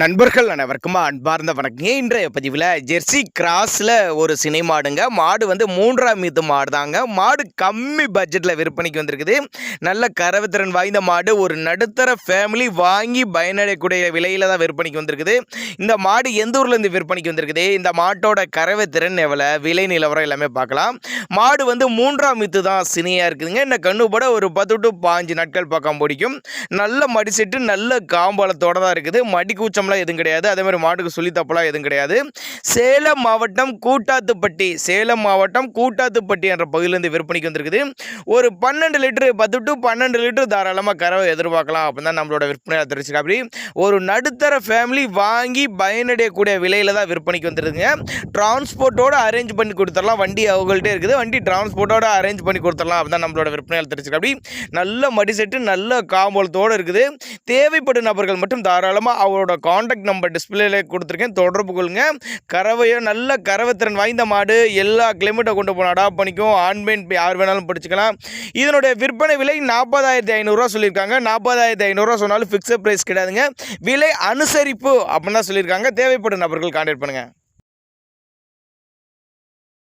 நண்பர்கள் அனைவருக்கும் அன்பார்ந்த வணக்கங்க. இன்றைய பதிவில் ஜெர்சி கிராஸில் ஒரு சினை மாடுங்க மாடு வந்து மூன்றாம் மீது மாடு தாங்க மாடு கம்மி பட்ஜெட்டில் விற்பனைக்கு வந்திருக்குது. நல்ல கரவுத்திறன் வாய்ந்த மாடு. ஒரு நடுத்தர ஃபேமிலி வாங்கி பயனடையக்கூடிய விலையில் தான் விற்பனைக்கு வந்திருக்குது. இந்த மாடு எந்த ஊர்லேருந்து விற்பனைக்கு வந்திருக்குது? இந்த மாட்டோட கறவைத்திறன் எவ்வளோ விலை நிலவரம் எல்லாமே பார்க்கலாம். மாடு வந்து மூன்றாம் மீத்து தான் சினையாக இருக்குதுங்க. இந்த கண்ணு போட ஒரு பத்து டு பாஞ்சு நாட்கள் பக்கம் பிடிக்கும் நல்ல மடிசெட்டு நல்ல காம்பளத்தோடு தான் இருக்குது. மடி கஷ்டம்லாம் எதுவும் கிடையாது. அதே மாதிரி மாட்டுக்கு சொல்லி தப்பெல்லாம் எதுவும் கிடையாது. சேலம் மாவட்டம் கூட்டாத்துப்பட்டி சேலம் மாவட்டம் கூட்டாத்துப்பட்டி என்ற பகுதியிலேருந்து விற்பனைக்கு வந்திருக்குது. ஒரு பன்னெண்டு லிட்டரு பத்து டு பன்னெண்டு லிட்டரு தாராளமாக கறவை எதிர்பார்க்கலாம். அப்படின்னு தான் நம்மளோட விற்பனையாக தெரிஞ்சுக்க அப்படி. ஒரு நடுத்தர ஃபேமிலி வாங்கி பயனடையக்கூடிய விலையில் தான் விற்பனைக்கு வந்துருக்குங்க. டிரான்ஸ்போர்ட்டோடு அரேஞ்ச் பண்ணி கொடுத்துடலாம். வண்டி அவங்கள்ட்டே இருக்குது. வண்டி டிரான்ஸ்போர்ட்டோடு அரேஞ்ச் பண்ணி கொடுத்துடலாம். தான் நம்மளோட விற்பனையால் தெரிஞ்சுக்க அப்படி. நல்ல மடி செட்டு நல்ல காம்போலத்தோடு இருக்குது. தேவைப்படும் நபர்கள் மட்டும் தாராளமாக அவரோட காண்டாக்ட் நம்பர் டிஸ்பிளேல கொடுத்துருக்கேன். தொடர்பு கொள்ளுங்க. கறவையோ நல்ல கறவைத்திறன் வாய்ந்த மாடு எல்லா கிளைமேட்டை கொண்டு போன அடாப்ட் பண்ணிக்கும். ஆண் யார் வேணாலும் படிச்சுக்கலாம். இதனுடைய விற்பனை விலை நாற்பதாயிரத்தி ஐநூறுரூவா சொல்லியிருக்காங்க. நாற்பதாயிரத்தி ஐநூறுரூவா சொன்னாலும் ஃபிக்ஸட் ப்ரைஸ் கிடையாதுங்க. விலை அனுசரிப்பு அப்படின்னு தான் சொல்லியிருக்காங்க. தேவைப்படும் நபர்கள் கான்டாக்ட் பண்ணுங்கள்